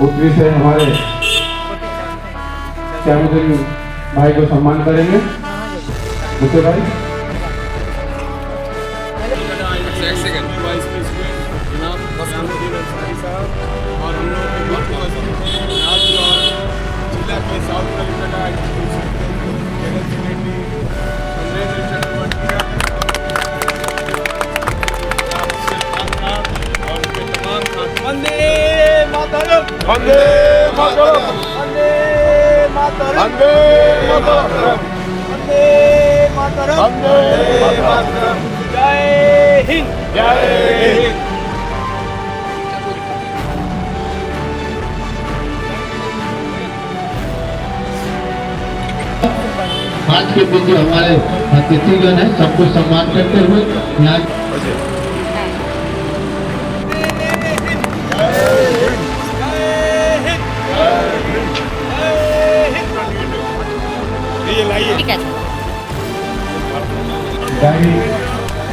उत्तरी से हमारे श्यामचंद भाई को सम्मान करेंगे। दूसरे भाई। जिला के वंदे मातरम वंदे मातरम वंदे मातरम वंदे मातरम वंदे मातरम जय हिंद जय हिंद आज के दिन जो हमारे अतिथिगण है सबको सम्मान करते हुए यहाँ ঠিক আছে। গাড়ি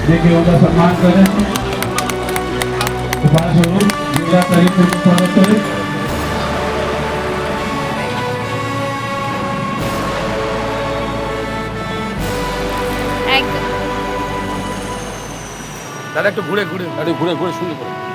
দেখে ওটা সম্মান করেন সুভাষ স্বরূপ জেলা তারিখ স্বাগত করেন দাদা একটু ঘুরে ঘুরে। ঘুরে ঘুরে শুনে পড়ে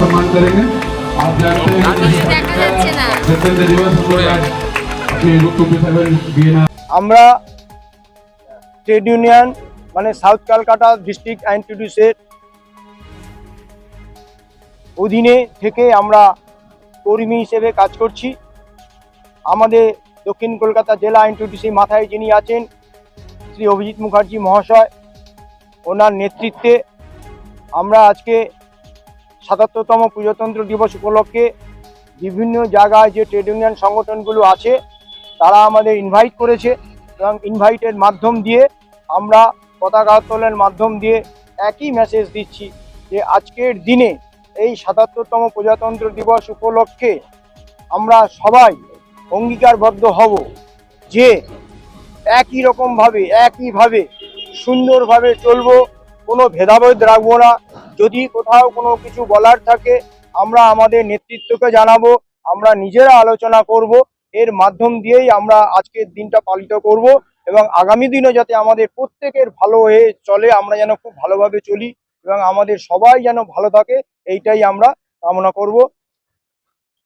सम्मान करेंगे आप जानते हैं कि দেখা যাচ্ছে না गणतंत्र दिवस हम लोग आज अपने रूप टू सेवन बी আমরা ট্রেড ইউনিয়ন মানে সাউথ ক্যালকাটা ডিস্ট্রিক্ট অ্যান্টিডিউসের অধীনে থেকে আমরা কর্মী হিসেবে কাজ করছি আমাদের দক্ষিণ কলকাতা জেলা এনটিডিসি মাথায় যিনি আছেন শ্রী অভিজিৎ মুখার্জি মহাশয় ওনার নেতৃত্বে আমরা আজকে সাতাত্তরতম প্রজাতন্ত্র দিবস উপলক্ষে বিভিন্ন জায়গায় যে ট্রেড ইউনিয়ন সংগঠনগুলো আছে, তারা আমাদের ইনভাইট করেছে এবং ইনভাইটের মাধ্যম দিয়ে আমরা পতাকা উত্তোলনের মাধ্যম দিয়ে একই মেসেজ দিচ্ছি যে আজকের দিনে এই সাতাত্তরতম প্রজাতন্ত্র দিবস উপলক্ষে আমরা সবাই অঙ্গীকারবদ্ধ হব যে একই রকমভাবে, একইভাবে সুন্দরভাবে চলবো, কোনো ভেদাভেদ রাখব না। যদি কোথাও কোনো কিছু বলার থাকে, আমরা আমাদের নেতৃত্বকে জানাব, আমরা নিজেরা আলোচনা করব, এর মাধ্যম দিয়েই আমরা আজকের দিনটা পালিত করব এবং আগামী দিনও যাতে আমাদের প্রত্যেকের ভালো হয়ে চলে, আমরা যেন খুব ভালোভাবে চলি এবং আমাদের সবাই যেন ভালো থাকে, এইটাই আমরা কামনা করব।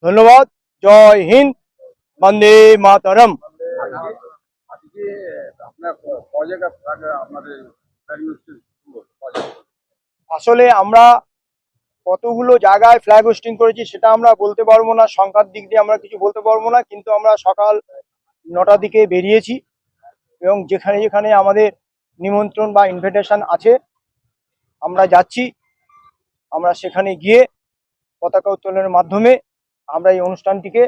ধন্যবাদ। জয় হিন্দ। বন্দে মাতারম। মাতরম আসলে আমরা কতগুলো জায়গায় ফ্ল্যাগ হোস্টিং করেছি সেটা আমরা বলতে পারব না, সংখ্যার দিক দিয়ে আমরা কিছু বলতে পারব না, কিন্তু আমরা সকাল নটার দিকে বেরিয়েছি এবং যেখানে যেখানে আমাদের নিমন্ত্রণ বা ইনভিটেশন আছে, আমরা যাচ্ছি। আমরা সেখানে গিয়ে পতাকা উত্তোলনের মাধ্যমে আমরা এই অনুষ্ঠানটিকে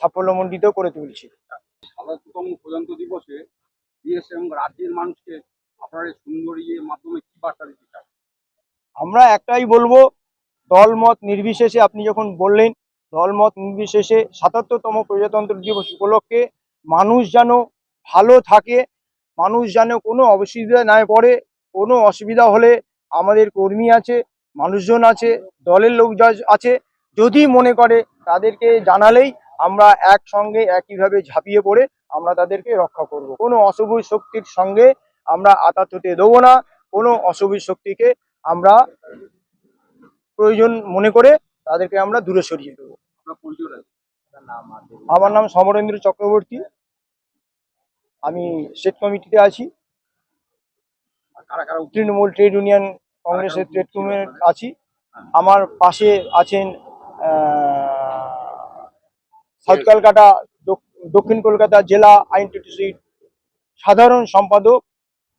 সাফল্যমণ্ডিত করে তুলছি। সাতাত্তরতম প্রজাতন্ত্র দিবসে রাজ্যের মানুষকে আপনার সুন্দর মাধ্যমে কি বার্তা দিতে আমরা একটাই বলব, দলমত নির্বিশেষে আপনি যখন বললেন, দলমত নির্বিশেষে সাতাত্তরতম প্রজাতন্ত্র দিবস উপলক্ষে মানুষ যেন ভালো থাকে, মানুষ যেন কোনো অসুবিধা না পড়ে, কোনো অসুবিধা হলে আমাদের কর্মী আছে, মানুষজন আছে, দলের লোক আছে, যদি মনে করে তাদেরকে জানালেই আমরা একসঙ্গে একইভাবে ঝাঁপিয়ে পড়ে আমরা তাদেরকে রক্ষা করব। কোনো অশুভ শক্তির সঙ্গে আমরা আতাত হতে দেবো না, কোনো অশুভ শক্তিকে আমরা প্রয়োজন মনে করে তাদেরকে আমরা দূরে সরিয়ে দেবো। আমার নাম সমরেন্দ্র চক্রবর্তী। আমি স্টেট কমিটিতে আছি। তৃণমূল ট্রেড ইউনিয়ন কংগ্রেসের ট্রেড ইউনিয়ন আছি। আমার পাশে আছেন সাউথ কলকাতা দক- দক্ষিণ কলকাতা জেলা আইনটিটিসির সাধারণ সম্পাদক